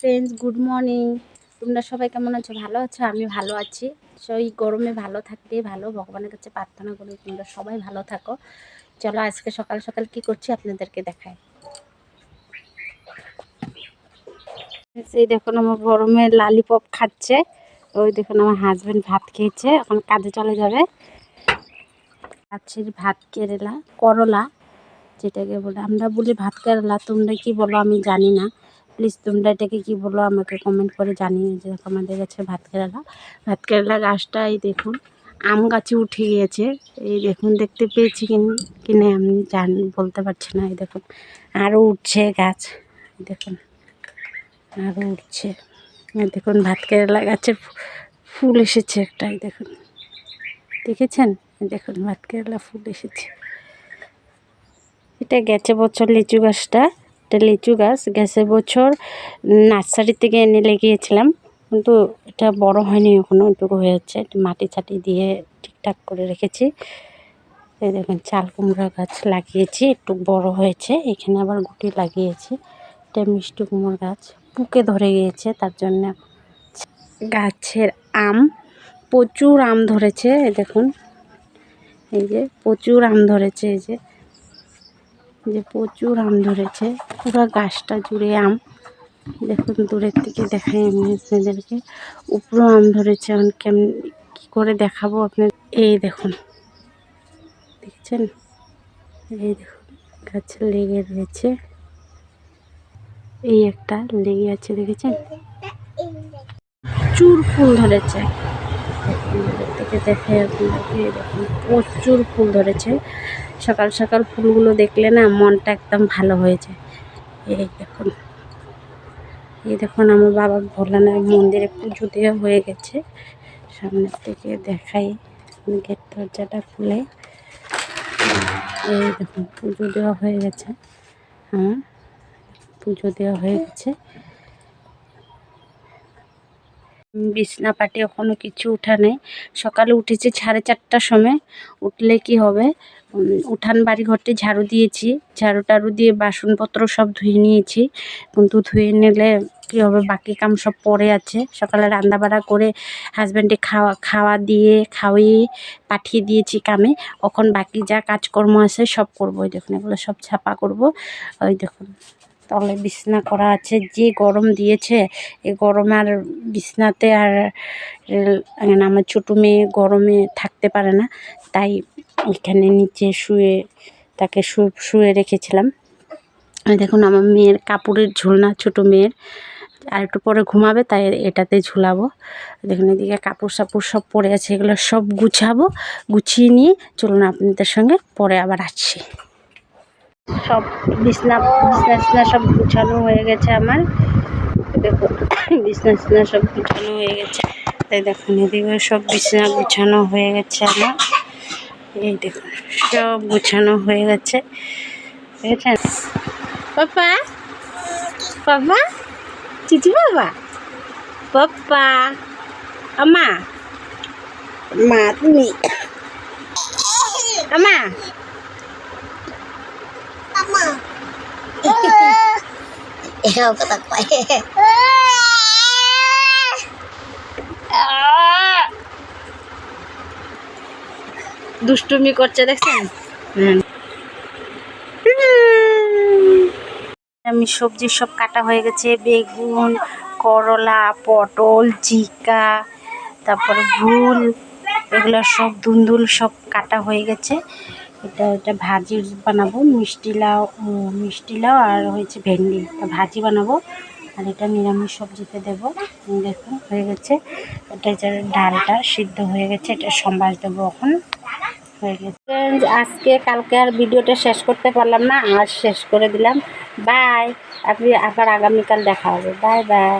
Friends good morning তোমরা সবাই কেমন আছো? ভালো আছো? আমি ভালো আছি। সেই গরমে ভালো থাকতে, ভালো ভগবানের কাছে প্রার্থনা করি তোমরা সবাই ভালো থাকো। চলো আজকে সকাল সকাল কি করছি আপনাদেরকে দেখাই। সেই দেখুন আমার গরমে লালিপপ খাচ্ছে। ওই দেখুন আমার হাজব্যান্ড ভাত খেয়েছে। এখন কাজে চলে যাবে। গাছের ভাত কেরেলা, করলা, যেটাকে বলে আমরা বলি ভাত কেরালা। তোমরা কি বলো আমি জানি না। প্লিজ তোমরা এটাকে কি বলো? আমাকে কমেন্ট করে জানিয়ে যে আমাদের কাছে ভাত কেরালা। ভাত কেরালা গাছটা এই দেখুন, আম গাছে উঠে গিয়েছে। এই দেখুন, দেখতে পেয়েছি কিনে আমি জান, বলতে পারছি না, এই দেখুন। আরও উঠছে গাছ দেখুন। আরও উঠছে। দেখুন, ভাত কেরালা গাছের ফুল এসেছে একটাই দেখুন। দেখেছেন? দেখুন, ভাত কেরালা ফুল এসেছে। এটা গেছে বছর লিচু গাছটা। এটা লিচু গাছ গেছে বছর নার্সারি থেকে এনে লেগিয়েছিলাম। কিন্তু এটা বড় হয়নি এখনও ওইটুকু একটু মাটি ছাটি দিয়ে ঠিকঠাক করে রেখেছি। এই দেখুন, চাল কুমড়া গাছ লাগিয়েছি, একটু বড় হয়েছে। এখানে আবার গুটি লাগিয়েছি, এটা মিষ্টি কুমড়ো গাছ। পুকে ধরে গিয়েছে, তার জন্য গাছের আম, প্রচুর আম ধরেছে দেখুন। এই যে, প্রচুর আম ধরেছে, এই যে। যে প্রচুর আম ধরেছে। পুরো গাছটা জুড়ে আম। দেখুন, দূরের থেকে দেখাই আমি আপনাদেরকে। উপরেও আম ধরেছে। এখন কেমন, কী করে দেখাবো আপনার এই দেখুন। দেখছেন? এই দেখুন, গাছ লেগে রয়েছে। এই একটা লেগে আছে, দেখেছেন? চুর ফুল ধরেছে। থেকে দেখে আপনাদেরকে দেখুন, প্রচুর ফুল ধরেছে। সকাল সকাল ফুলগুলো দেখলে না মনটা একদম ভালো হয়ে যায়। এই দেখুন এই দেখুন আমার বাবা ভোলানাথ মন্দিরে পুজো দেওয়া হয়ে গেছে। সামনের থেকে দেখাই গেট দরজাটা খুলে। এই দেখুন, পুজো দেওয়া হয়ে গেছে। হ্যাঁ পুজো দেওয়া হয়ে গেছে। বিছনা পাটি এখনও কিছু উঠা নেই। সকালে উঠেছি সাড়ে চারটার সময়। উঠলে কি হবে? উঠান বাড়ি ঘরটি ঝাড়ু দিয়েছি। ঝাড়ু টাড়ু দিয়ে বাসনপত্র সব ধুয়ে নিয়েছি। কিন্তু ধুয়ে নিলে কী হবে? বাকি কাম সব পড়ে আছে। সকালে রান্না বাড়া করে হাজব্যান্ডে খাওয়া খাওয়া দিয়ে, খাওয়িয়ে পাঠিয়ে দিয়েছি কামে। এখন বাকি যা কাজকর্ম আছে সব করব। ওই দেখুন, এগুলো সব ছাপা করব। ওই দেখুন। তলে বিছনা করা আছে, যে গরম দিয়েছে এই গরমে আর বিছনাতে আর আমার ছোটো মেয়ে গরমে থাকতে পারে না, তাই এখানে নিচে শুয়ে, তাকে শুয়ে শুয়ে রেখেছিলাম। দেখুন, আমার মেয়ের কাপড়ের ঝুলনা, ছোটো মেয়ের, আর একটু পরে ঘুমাবে, তাই এটাতে ঝুলাবো। দেখুন, এদিকে কাপড় সাপড় সব পরে আছে, এগুলো সব গুছাবো, গুছিয়ে নিয়ে, চলুন আপনাদের সঙ্গে পরে আবার আসছি। সব বিছনা বিছনা টিছনা সব গুছানো হয়ে গেছে আমার। দেখো বিছনা টিছনা সব গুছানো হয়ে গেছে। তাই দেখুন এদিকে সব বিছনা গুছানো হয়ে গেছে আমার। এই দেখুন সব গুছানো হয়ে গেছে। দেখেছেন পাপা পাপা চিচি বাবা পাপা আমা মা তুমি? আমা এরাও কথা কয় দুষ্টুমি করছে দেখছেন? আমি সবজি সব কাটা হয়ে গেছে বেগুন করলা পটল জিকা তারপরে ভুল এগুলো সব দুন্দুল সব কাটা হয়ে গেছে। এটা এটা ভাজি বানাবো, মিষ্টি লাউ মিষ্টি লাউ আর হয়েছে ভেন্ডি। ভাজি বানাবো আর এটা নিরামিষ সবজিতে দেবো। দেখুন, হয়ে গেছে। এটা যে ডালটা সিদ্ধ হয়ে গেছে, এটা সম্বাস দেবো এখন। হয়ে গেছে। আজকে, কালকে আর ভিডিওটা শেষ করতে পারলাম না, আর শেষ করে দিলাম। বাই আপনি আবার আগামীকাল দেখা হবে। Bye bye